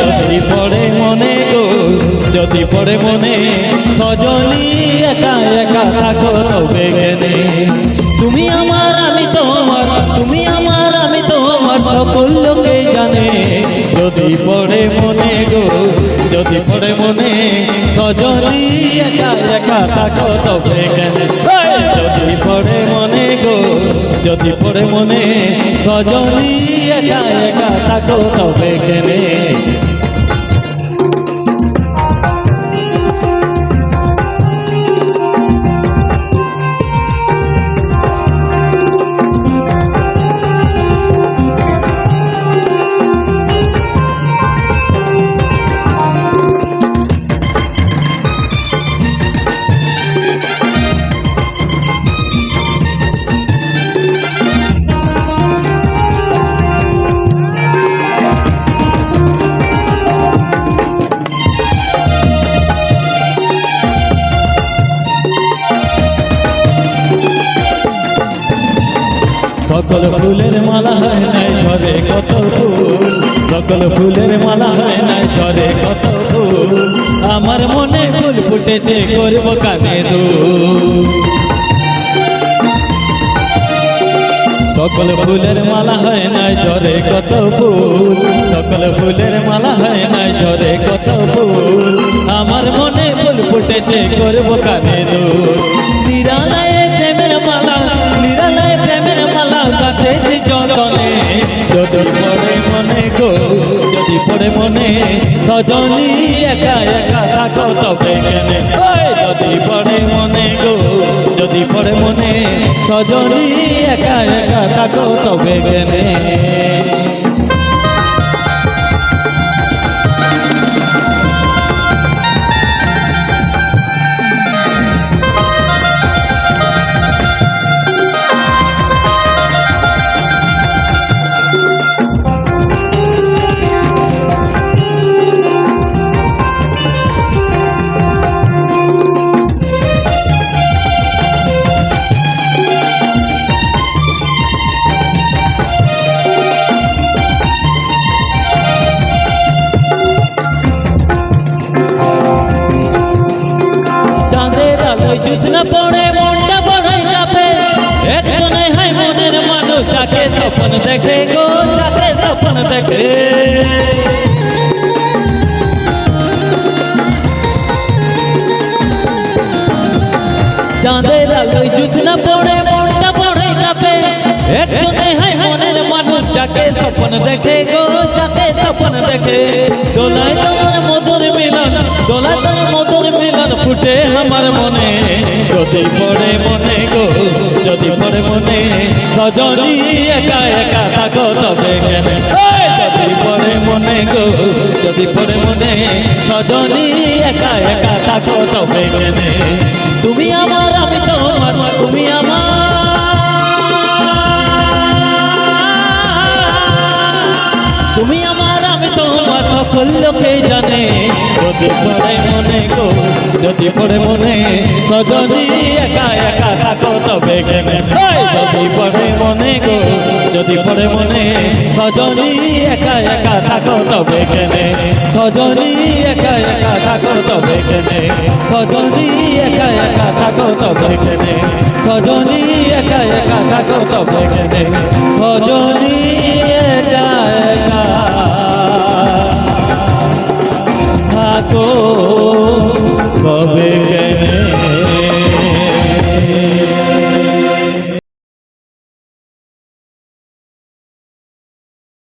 যদি পড়ে মনে গো যদি পড়ে মনে সজনী একা একা থাকো তবে কেনে। তুমি আমার আমি তোমার তুমি আমার আমি তোমার সকল লোকে জানে। যদি পড়ে মনে গো যদি পড়ে মনে সজনী একা একা থাকো তবে ওই যদি পড়ে মনে গো যদি পড়ে মনে সজনী একা একা থাকো তবে কেনে? সকল ফুলের মালা হয় নাই ধরে কত ফুল। সকল ফুলের মালা হয় নাই ধরে কত ফুল। আমার মনে ফুল ফুটেছে, করব কানে দুল। সকল ফুলের মালা হয় নাই, ঝরে কত ফুল। সকল ফুলের মালা হয় নাই, ঝরে কত ফুল। আমার মনে ফুল ফুটেছে, করব কানে দুল। তবে কেনে যদি পড়ে মনে গো যদি পড়ে মনে সজনী একা একা থাকো তবে কেনে জুসনা পড়ে মনটা বড়াই যাবে একজনে হাই মনের মানুষ, যাকে তপন দেখে গো, যাকে তপন দেখে। চাঁদের আলোয় জুসনা পড়ে মনটা বড়াই যাবে একজনে হাই মনের মানুষ, যাকে তপন দেখে গো, যাকে তপন দেখে। দোলায় ফুটে আমার মনে। যদি পড়ে মনে গো যদি পড়ে মনে সজনী একা একা থাকো তবে কেন। যদি পড়ে মনে গো যদি পড়ে মনে সজনী একা একা থাকো তবে কেন। তুমি আমার আমি তোমার তুমি আমার। তুমি আমার আমি তোমার সকল লোকে জানে? যদি গো। যদি পড়ে মনে সজনী একা একা থাকো তবে এই! যদি পড়ে মনে গো। যদি পড়ে মনে সজনী একা একা থাকো তবে কেনে সজনী একা একা থাকো তবে কেনে সজনী একা একা থাকো তবে কেনে সজনী একা একা থাকো তবে কেনে সজনী